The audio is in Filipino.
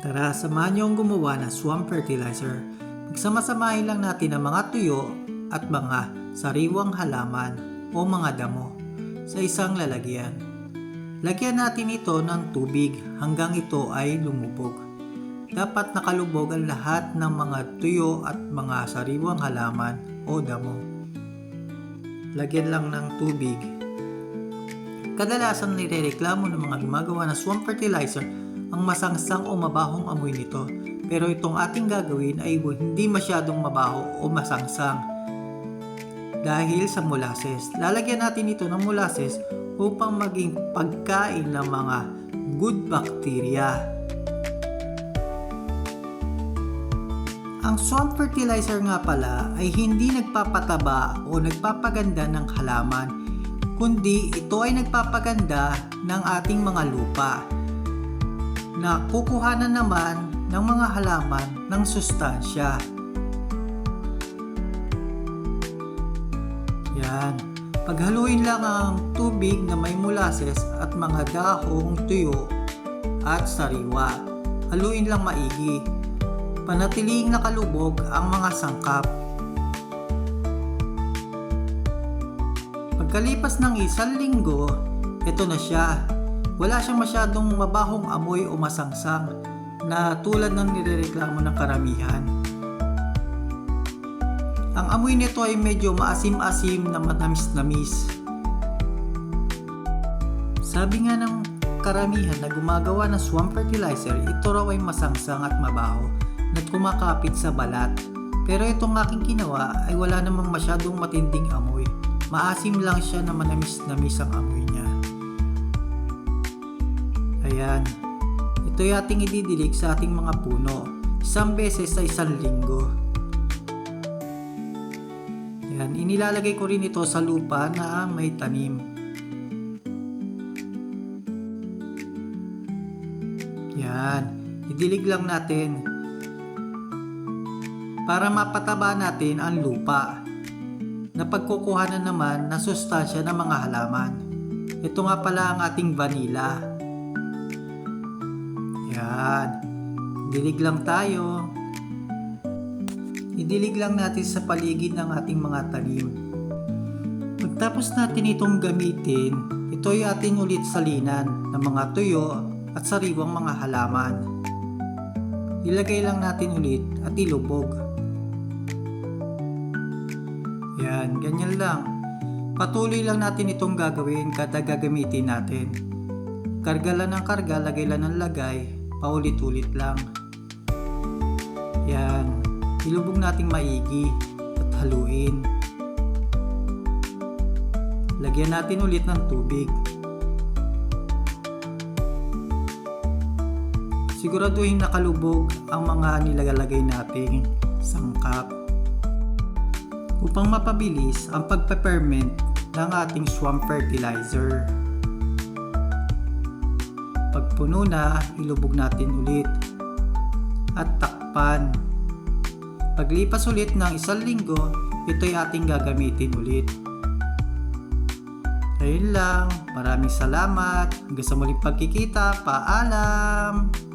Tara, samahan niyo ang gumawa ng swamp fertilizer. Magsama-samahin lang natin ang mga tuyo at mga sariwang halaman o mga damo sa isang lalagyan. Lagyan natin ito ng tubig hanggang ito ay lumubog. Dapat nakalubog ang lahat ng mga tuyo at mga sariwang halaman o damo. Lagyan lang ng tubig. Kadalasan nirereklamo ng mga gumagawa ng swamp fertilizer ang masangsang o mabahong amoy nito. Pero itong ating gagawin ay hindi masyadong mabaho o masangsang dahil sa molasses. Lalagyan natin ito ng molasses upang maging pagkain ng mga good bacteria. Ang swamp fertilizer nga pala ay hindi nagpapataba o nagpapaganda ng halaman, kundi ito ay nagpapaganda ng ating mga lupa na kukuhanan naman ng mga halaman ng sustansya. Yan. Paghaluin lang ang tubig na may molasses at mga dahong tuyo at sariwa. Haluin lang maigi. Panatiling nakalubog ang mga sangkap. Pagkalipas ng isang linggo, ito na siya. Wala siyang masyadong mabahong amoy o masangsang na tulad ng nirereklamo ng karamihan. Ang amoy nito ay medyo maasim-asim na matamis-namis. Sabi nga ng karamihan na gumagawa ng swamp fertilizer, ito raw ay masangsang at mabaho na kumakapit sa balat. Pero itong aking ginawa ay wala namang masyadong matinding amoy. Maasim lang siya na manamis-namis ang amoy niya. Ayan. Ito ay ating ididilig sa ating mga puno. Isang beses sa isang linggo. Ayan. Inilalagay ko rin ito sa lupa na may tanim. Yan. Idilig lang natin para mapataba natin ang lupa na pagkukuhanan naman ng sustansya ng mga halaman. Ito nga pala ang ating vanilla. Yan. Dilig lang tayo. Idilig lang natin sa paligid ng ating mga tanim. Pagtapos natin itong gamitin, ito ay ating ulit salinan ng mga tuyo at sariwang mga halaman. Ilagay lang natin ulit at ilubog. Yan, ganyan lang. Patuloy lang natin itong gagawin kada gagamitin natin. Karga lang ng karga, lagay lang ng lagay, paulit-ulit lang. Yan, ilubog nating maigi at haluin. Lagyan natin ulit ng tubig. Siguraduhin nakalubog ang mga nilalagay nating sangkap upang mapabilis ang pagpe-ferment ng ating swamp fertilizer. Puno na, ilubog natin ulit at takpan. Paglipas ulit ng isang linggo, ito'y ating gagamitin ulit. Ayun lang, maraming salamat. Hanggang sa muling pagkikita, paalam!